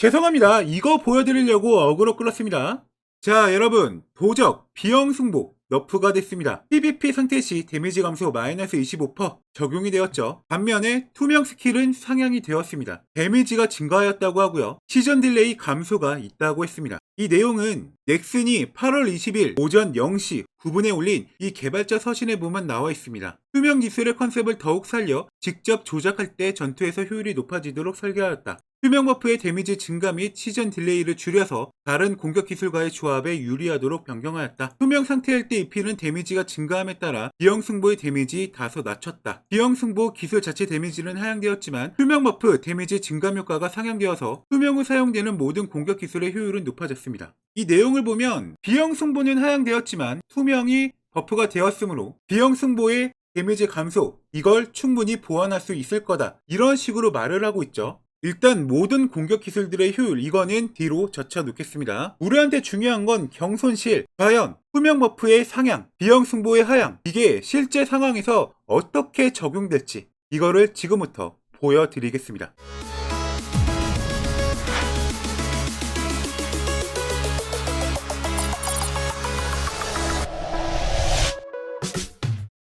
죄송합니다. 이거 보여드리려고 어그로 끌었습니다. 자, 여러분. 도적, 비형승복, 너프가 됐습니다. PVP 상태 시 데미지 감소 마이너스 25% 적용이 되었죠. 반면에 투명 스킬은 상향이 되었습니다. 데미지가 증가하였다고 하고요. 시전 딜레이 감소가 있다고 했습니다. 이 내용은 넥슨이 8월 20일 오전 0시 9분에 올린 이 개발자 서신에 보면 나와 있습니다. 투명 기술의 컨셉을 더욱 살려 직접 조작할 때 전투에서 효율이 높아지도록 설계하였다. 투명 버프의 데미지 증가 및 시전 딜레이를 줄여서 다른 공격 기술과의 조합에 유리하도록 변경하였다. 투명 상태일 때 입히는 데미지가 증가함에 따라 비형 승보의 데미지 다소 낮췄다. 비형 승보 기술 자체 데미지는 하향되었지만 투명 버프 데미지 증감 효과가 상향되어서 투명 후 사용되는 모든 공격 기술의 효율은 높아졌습니다. 이 내용을 보면 비형 승보는 하향되었지만 투명이 버프가 되었으므로 비형 승보의 데미지 감소 이걸 충분히 보완할 수 있을 거다 이런 식으로 말을 하고 있죠. 일단 모든 공격 기술들의 효율 이거는 뒤로 젖혀 놓겠습니다. 우리한테 중요한 건 경손실, 과연 투명 버프의 상향, 비형 승보의 하향 이게 실제 상황에서 어떻게 적용될지 이거를 지금부터 보여드리겠습니다.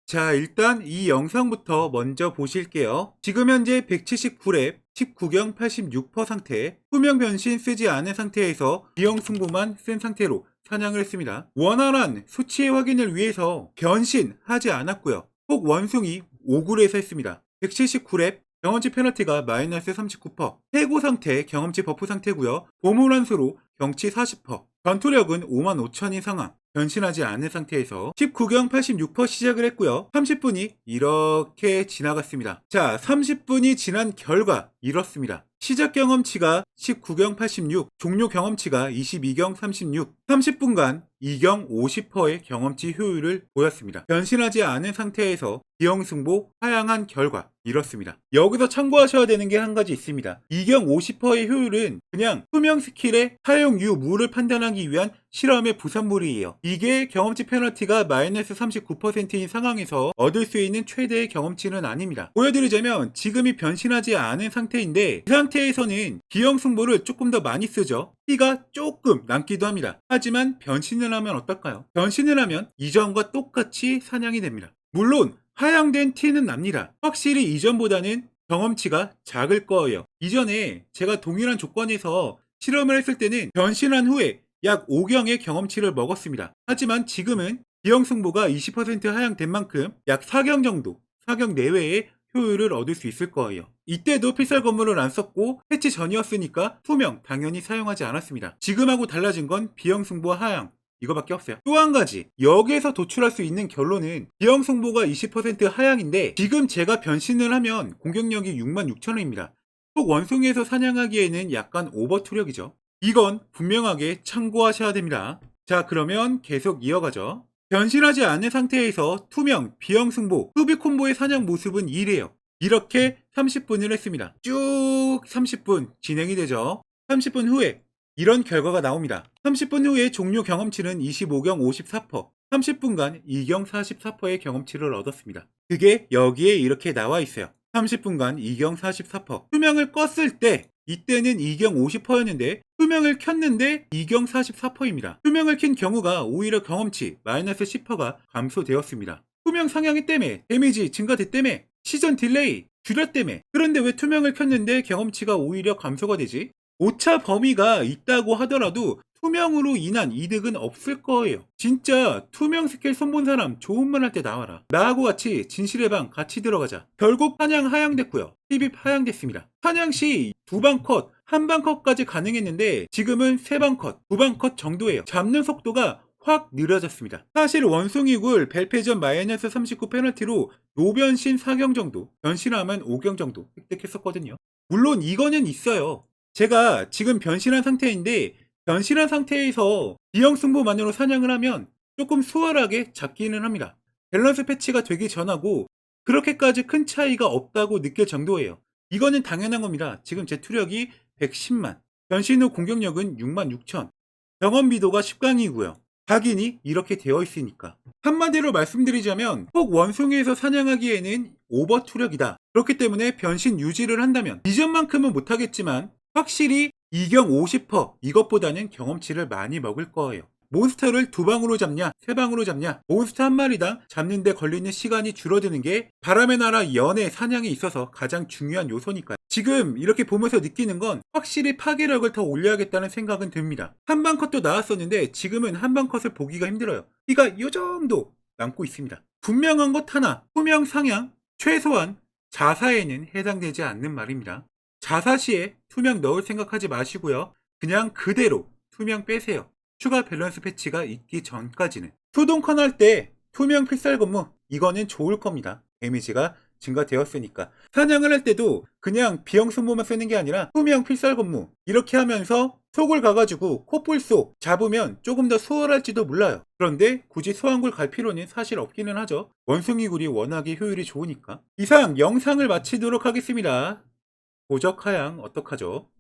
자, 일단 이 영상부터 먼저 보실게요. 지금 현재 179랩, 19경 86% 상태, 투명 변신 쓰지 않은 상태에서 비형 승부만 쓴 상태로 사냥을 했습니다. 원활한 수치의 확인을 위해서 변신하지 않았고요. 혹 원숭이 5굴에서 했습니다. 179랩, 경험치 페널티가 마이너스 39%, 해고 상태, 경험치 버프 상태고요. 보물환수로 경치 40%, 전투력은 5만 5천인 상황, 변신하지 않은 상태에서 19경 86% 시작을 했고요. 30분이 이렇게 지나갔습니다. 자, 30분이 지난 결과 이렇습니다. 시작 경험치가 19경 86, 종료 경험치가 22경 36, 30분간 2경 50%의 경험치 효율을 보였습니다. 변신하지 않은 상태에서 비형 승보 하향한 결과 이렇습니다. 여기서 참고하셔야 되는 게 한 가지 있습니다. 2경 50%의 효율은 그냥 투명 스킬의 사용 유무를 판단하기 위한 실험의 부산물이에요. 이게 경험치 페널티가 마이너스 39%인 상황에서 얻을 수 있는 최대의 경험치는 아닙니다. 보여드리자면 지금이 변신하지 않은 상태인데 이 상태에서는 비형 승보를 조금 더 많이 쓰죠. 피가 조금 남기도 합니다. 하지만 변신을 하면 어떨까요? 변신을 하면 이전과 똑같이 사냥이 됩니다. 물론 하향된 티는 납니다. 확실히 이전보다는 경험치가 작을 거예요. 이전에 제가 동일한 조건에서 실험을 했을 때는 변신한 후에 약 5경의 경험치를 먹었습니다. 하지만 지금은 비형 승보가 20% 하향된 만큼 약 4경 정도, 4경 내외의 효율을 얻을 수 있을 거예요. 이때도 필살 건물을 안 썼고 패치 전이었으니까 투명 당연히 사용하지 않았습니다. 지금하고 달라진 건 비형 승보와 하향 이거밖에 없어요. 또 한 가지 여기에서 도출할 수 있는 결론은 비형 승보가 20% 하향인데 지금 제가 변신을 하면 공격력이 66,000원입니다. 꼭 원숭이에서 사냥하기에는 약간 오버 투력이죠. 이건 분명하게 참고하셔야 됩니다. 자 그러면 계속 이어가죠. 변신하지 않은 상태에서 투명, 비형 승보, 수비 콤보의 사냥 모습은 이래요. 이렇게 30분을 했습니다. 쭉 30분 진행이 되죠. 30분 후에 이런 결과가 나옵니다. 30분 후에 종료 경험치는 25경 54%, 30분간 2경 44%의 경험치를 얻었습니다. 그게 여기에 이렇게 나와 있어요. 30분간 2경 44%. 투명을 껐을 때 이때는 2경 50%였는데 투명을 켰는데 2경 44%입니다. 투명을 킨 경우가 오히려 경험치 마이너스 10%가 감소되었습니다. 투명 상향이 때문에 데미지 증가됐다며 시전 딜레이 줄였다며 그런데 왜 투명을 켰는데 경험치가 오히려 감소가 되지? 오차 범위가 있다고 하더라도 투명으로 인한 이득은 없을 거예요. 진짜 투명 스킬 손본 사람 좋은 말 할 때 나와라. 나하고 같이 진실의 방 같이 들어가자. 결국 사냥 하향됐고요. 힙입 하향됐습니다. 사냥 시두 방 컷, 한 방 컷까지 가능했는데 지금은 세 방 컷, 두 방 컷 정도예요. 잡는 속도가 확 느려졌습니다. 사실 원숭이굴 벨페전 마이너스 39 페널티로 노변신 4경 정도, 변신하면 5경 정도 획득했었거든요. 물론 이거는 있어요. 제가 지금 변신한 상태인데 변신한 상태에서 비형 승부만으로 사냥을 하면 조금 수월하게 잡기는 합니다. 밸런스 패치가 되기 전하고 그렇게까지 큰 차이가 없다고 느낄 정도예요. 이거는 당연한 겁니다. 지금 제 투력이 110만, 변신 후 공격력은 6만 6천, 병원 비도가 10강이고요. 각인이 이렇게 되어 있으니까. 한마디로 말씀드리자면 혹 원숭이에서 사냥하기에는 오버 투력이다. 그렇기 때문에 변신 유지를 한다면 이전만큼은 못하겠지만 확실히 이경 50% 이것보다는 경험치를 많이 먹을 거예요. 몬스터를 두 방으로 잡냐, 세 방으로 잡냐, 몬스터 한 마리당 잡는데 걸리는 시간이 줄어드는 게 바람의 나라 연의 사냥에 있어서 가장 중요한 요소니까요. 지금 이렇게 보면서 느끼는 건 확실히 파괴력을 더 올려야겠다는 생각은 듭니다. 한방 컷도 나왔었는데 지금은 한방 컷을 보기가 힘들어요. 피가 이 정도 남고 있습니다. 분명한 것 하나, 투명 상향, 최소한 자사에는 해당되지 않는 말입니다. 자사 시에 투명 넣을 생각하지 마시고요. 그냥 그대로 투명 빼세요. 추가 밸런스 패치가 있기 전까지는. 수동컨 할 때 투명 필살 근무 이거는 좋을 겁니다. 데미지가 증가되었으니까. 사냥을 할 때도 그냥 비형 승부만 쓰는 게 아니라 투명 필살 근무 이렇게 하면서 속을 가가지고 코뿔 속 잡으면 조금 더 수월할지도 몰라요. 그런데 굳이 소환굴 갈 필요는 사실 없기는 하죠. 원숭이굴이 워낙에 효율이 좋으니까. 이상 영상을 마치도록 하겠습니다. 보적 하양 어떡하죠?